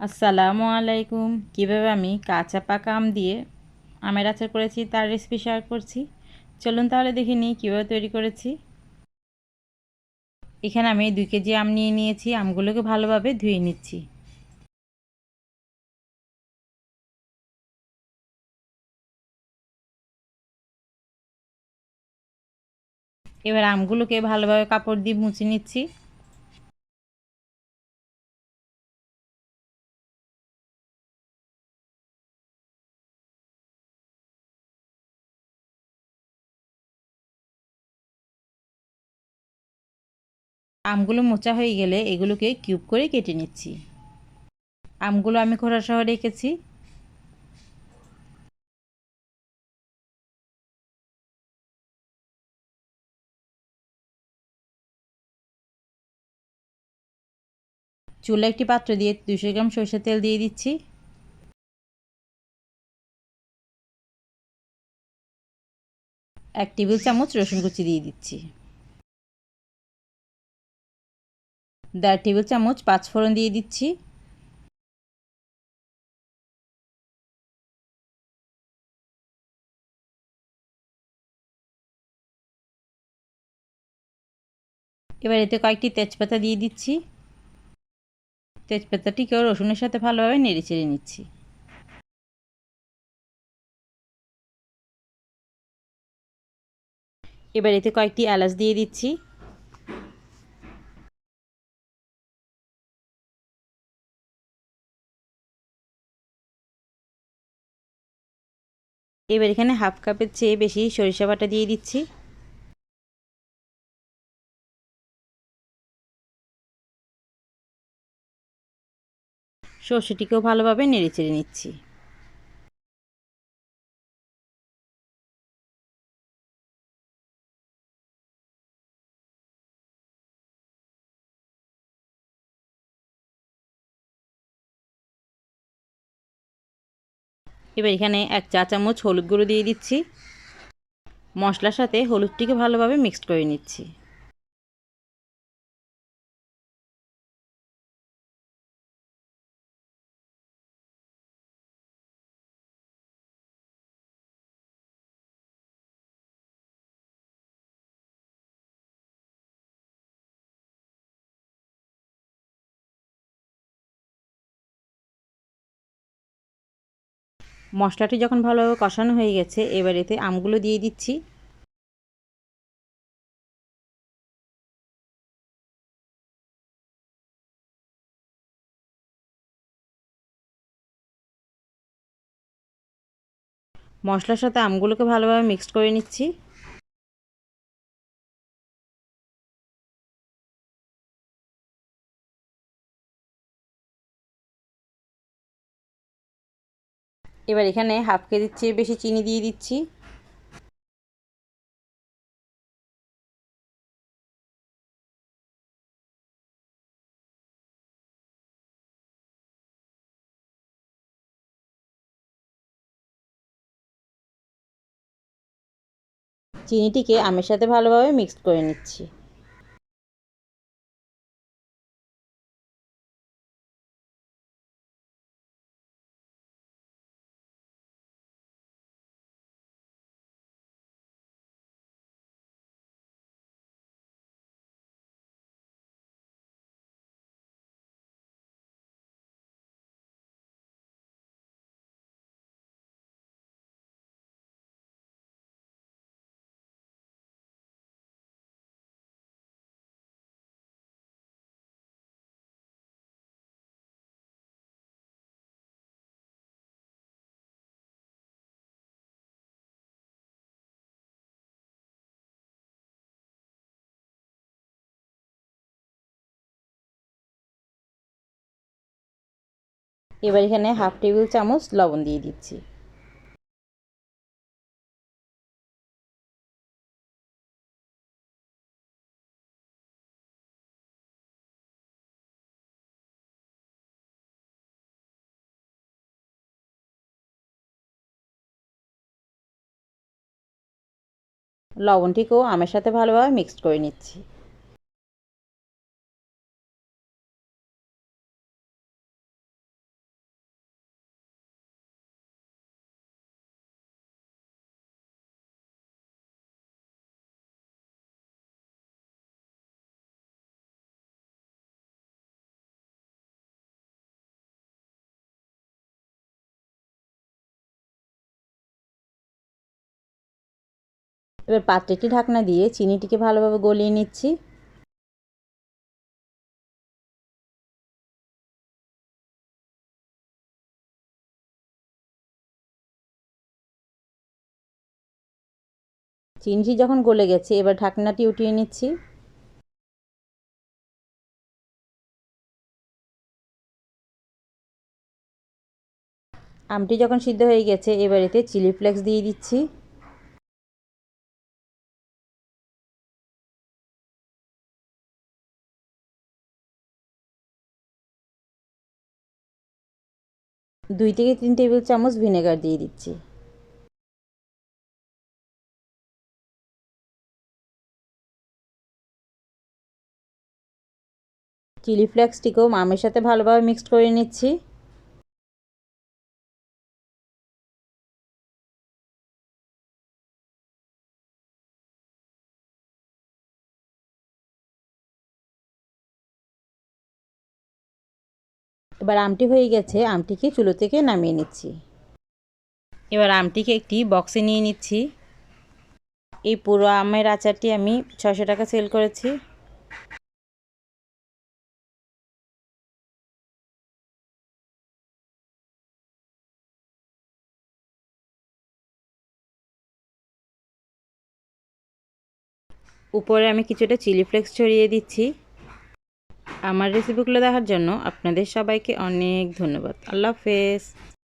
আসসালামু আলাইকুম। কীভাবে আমি কাঁচা পাকা আম দিয়ে আমের আচার করেছি তার রেসিপি শেয়ার করছি। চলুন তাহলে দেখে নিই কীভাবে তৈরি করেছি। এখানে আমি দুই কেজি আম নিয়ে নিয়েছি, আমগুলোকে ভালোভাবে ধুয়ে নিচ্ছি। এবার আমগুলোকে ভালোভাবে কাপড় দিয়ে মুছে নিচ্ছি। আমগুলো মোচা হয়ে গেলে এগুলোকে কিউব করে কেটে নিচ্ছি। আমগুলো আমি খোড়া সহ রেখেছি। চুলে একটি পাত্র দিয়ে দুশো গ্রাম সরষের তেল দিয়ে দিচ্ছি। এক টেবিল চামচ রসুন কুচি দিয়ে দিচ্ছি। দেড় টেবিল চামচ পাঁচফোড়ন দিয়ে দিচ্ছি। এবার এতে কয়েকটি তেজপাতা দিয়ে দিচ্ছি। তেজপাতাটিকেও রসুনের সাথে ভালোভাবে নেড়ে চেড়ে নিচ্ছি। এবার এতে কয়েকটি এলাচ দিয়ে দিচ্ছি। এবার এখানে হাফ কাপের চেয়ে বেশি সরিষা বাটা দিয়ে দিচ্ছি। সর্ষেটিকেও ভালোভাবে নেড়ে চেড়ে নিচ্ছি। এবার এখানে এক চা চামচ হলুদ গুঁড়ো দিয়ে দিচ্ছি। মশলার সাথে হলুদটিকে ভালোভাবে মিক্সড করে নিচ্ছি। মশলাটি যখন ভালোভাবে কষানো হয়ে গেছে, এবার এতে আমগুলো দিয়ে দিচ্ছি। মশলার সাথে আমগুলোকে ভালোভাবে মিক্সড করে নিচ্ছি। এবার এখানে হাফ কেজির চেয়ে বেশি চিনি দিয়ে দিচ্ছি। চিনিটিকে আমের সাথে ভালোভাবে মিক্সড করে নিচ্ছি। এবার এখানে হাফ টেবিল চামচ লবণ দিয়ে দিচ্ছি। লবণটিকেও আমের সাথে ভালোভাবে মিক্সড করে নিচ্ছি। এবার পাত্রে একটি ঢাকনা দিয়ে চিনিটিকে ভালোভাবে গলিয়ে নিচ্ছি। চিনিটি যখন গলে গেছে, এবার ঢাকনাটি উঠিয়ে নিচ্ছি। আমটি যখন সিদ্ধ হয়ে গেছে, এবার এতে চিলি ফ্লেক্স দিয়ে দিচ্ছি। দুই থেকে তিন টেবিল চামচ ভিনেগার দিয়ে দিচ্ছি। চিলি ফ্লেক্সটিকেও মামের সাথে ভালোভাবে মিক্সড করে নিচ্ছি। এবার আমটি হয়ে গেছে, আমটিকে চুলো থেকে নামিয়ে নিচ্ছি। এবার আমটিকে একটি বক্সে নিয়ে নিচ্ছি। এই পুরো আমের আচারটি আমি ছশো টাকা সেল করেছি। উপরে আমি কিছুটা চিলি ফ্লেক্স ছড়িয়ে দিচ্ছি। আমার রেসিপিগুলো দেখার জন্য আপনাদের সবাইকে অনেক ধন্যবাদ। আল্লাহ হাফেজ।